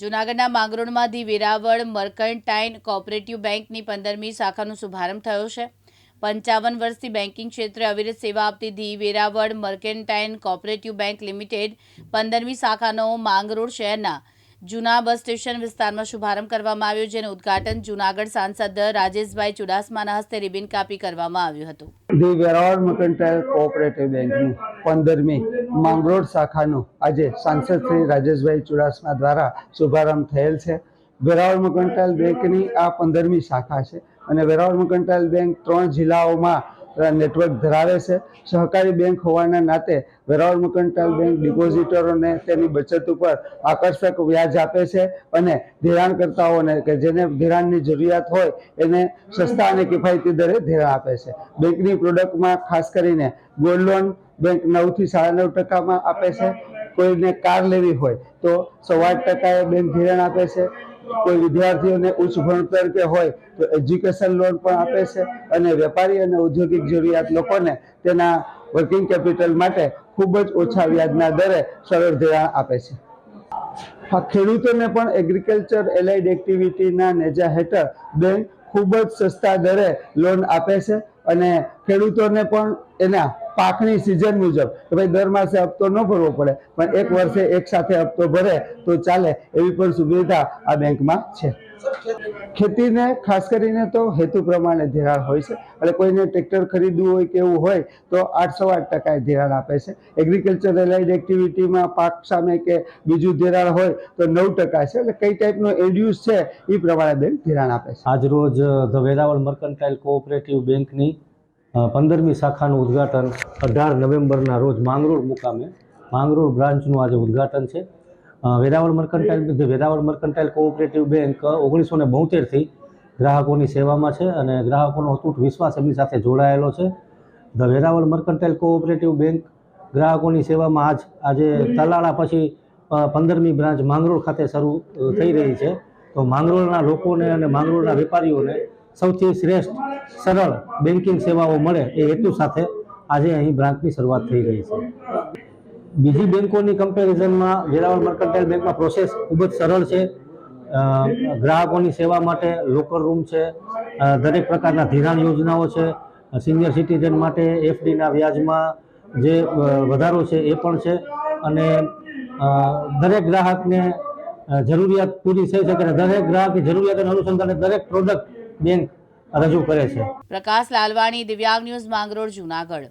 જૂનાગઢના માંગરોળમાં the Veraval mercantile cooperative બેંકની પંદરમી શાખાનો શુભારંભ થયો છે. પંચાવન વર્ષથી બેન્કિંગ ક્ષેત્રે અવિરત સેવા આપતી the Veraval mercantile cooperative bank limited પંદરમી શાખાનો માંગરોળ શહેરના જૂના બસ સ્ટેશન વિસ્તારમાં શુભારંભ કરવામાં આવ્યો, જેનું ઉદ્ઘાટન જૂનાગઢ સાંસદ રાજેશભાઈ ચુડાસમાના હસ્તે રિબિન કાપી કરવામાં આવ્યું હતું. ધી વેરાવળ મર્કન્ટાઇલ કોઓપરેટિવ બેંકની પંદરમી માંગરોળ શાખાનું આજે સાંસદ શ્રી રાજેશભાઈ ચુડાસમા દ્વારા શુભારંભ થયેલ છે. વેરાવળ મર્કન્ટાઇલ બેંકની આ પંદરમી શાખા છે અને વેરાવળ મર્કન્ટાઇલ બેંક ત્રણ જિલ્લાઓમાં નેટવર્ક ધરાવે છે. સહકારી બેંક હોવાના નાતે વેરાવળ મકંટાલ બેંક ડિપોઝિટરોને તેની બચત ઉપર આકર્ષક વ્યાજ આપે છે અને ધિરાણકર્તાઓને કે જેને ધિરાણની જરૂરિયાત હોય એને સસ્તા અને કિફાયતી દરે ધિરાણ આપે છે. બેંકની પ્રોડક્ટમાં ખાસ કરીને ગોલ્ડ લોન બેંક નવથી સાડા નવ ટકામાં આપે છે. કોઈને કાર લેવી હોય તો સવા આઠ ટકાએ બેંક ધિરાણ આપે છે. કોઈ વિદ્યાર્થીઓને ઉચ્ચ ભણતર કે હોય તો એજ્યુકેશન લોન પણ આપે છે અને વેપારી અને ઔદ્યોગિક જરૂરિયાત લોકોને તેના વર્કિંગ કેપિટલ માટે ખૂબ જ ઓછા વ્યાજના દરે સરળ ધિરાણ આપે છે. ખેડૂતોને પણ એગ્રીકલ્ચર એલાઇડ એક્ટિવિટીના નેજા હેઠળ બેંક ખૂબ જ સસ્તા દરે લોન આપે છે અને ખેડૂતોને પણ એના પાકની સિઝન મુજબ કે ભાઈ દર માસે હપ્તો ન ભરવો પડે, પણ એક વર્ષે એક સાથે હપ્તો ભરે તો ચાલે એવી પણ સુવિધા આ બેંકમાં છે. ખેતીને, ખાસ કરીને તો હેતુ પ્રમાણે ધિરાણ હોય છે. એટલે કોઈને ટ્રેક્ટર ખરીદવું હોય કે એવું હોય તો આઠસો આઠ ટકા ધિરાણ આપે છે. એગ્રીકલ્ચર એલાઇડ એક્ટિવિટીમાં પાક સામે કે બીજું ધિરાણ હોય તો નવ ટકા છે. એટલે કઈ ટાઈપનો એડ્યુસ છે એ પ્રમાણે બેંક ધિરાણ આપે છે. આજરોજ ધ વેરાવળ મર્કન્ટાઇલ કોઓપરેટિવ બેંકની પંદરમી શાખાનું ઉદ્ઘાટન અઢાર નવેમ્બરના રોજ માંગરોળ મુકામે, માંગરોળ બ્રાન્ચનું આજે ઉદ્ઘાટન છે. Veraval mercantile Veraval mercantile cooperative bank ઓગણીસો ને બોતેરથી ગ્રાહકોની સેવામાં છે અને ગ્રાહકોનો અતૂટ વિશ્વાસ એમની સાથે જોડાયેલો છે. The Veraval mercantile cooperative bank ગ્રાહકોની સેવામાં આજ, આજે તલાળા પછી પંદરમી બ્રાન્ચ માંગરોળ ખાતે શરૂ થઈ રહી છે. તો માંગરોળના લોકોને અને માંગરોળના વેપારીઓને સૌથી શ્રેષ્ઠ, સરળ બેન્કિંગ સેવાઓ મળે એ હેતુ સાથે આજે અહીં બ્રાન્ચની શરૂઆત થઈ રહી છે. બીજી બેન્કોની કમ્પેરિઝનમાં વેરાવળ મર્કન્ટાઇલ બેંકમાં પ્રોસેસ ખૂબ જ સરળ છે. ગ્રાહકોની સેવા માટે લોકર રૂમ છે દરેક પ્રકારના ધિરાણ યોજનાઓ છે સિનિયર સિટીઝન માટે એફડીના વ્યાજમાં જે વધારો છે એ પણ છે. અને દરેક ગ્રાહકને જરૂરિયાત પૂરી થઈ શકે દરેક ગ્રાહકની જરૂરિયાતને અનુસંધાને દરેક પ્રોડક્ટ બેંક રજૂ કરે છે. પ્રકાશ લાલવાણી દિવ્યાંગ ન્યૂઝ માંગરોળ જૂનાગઢ.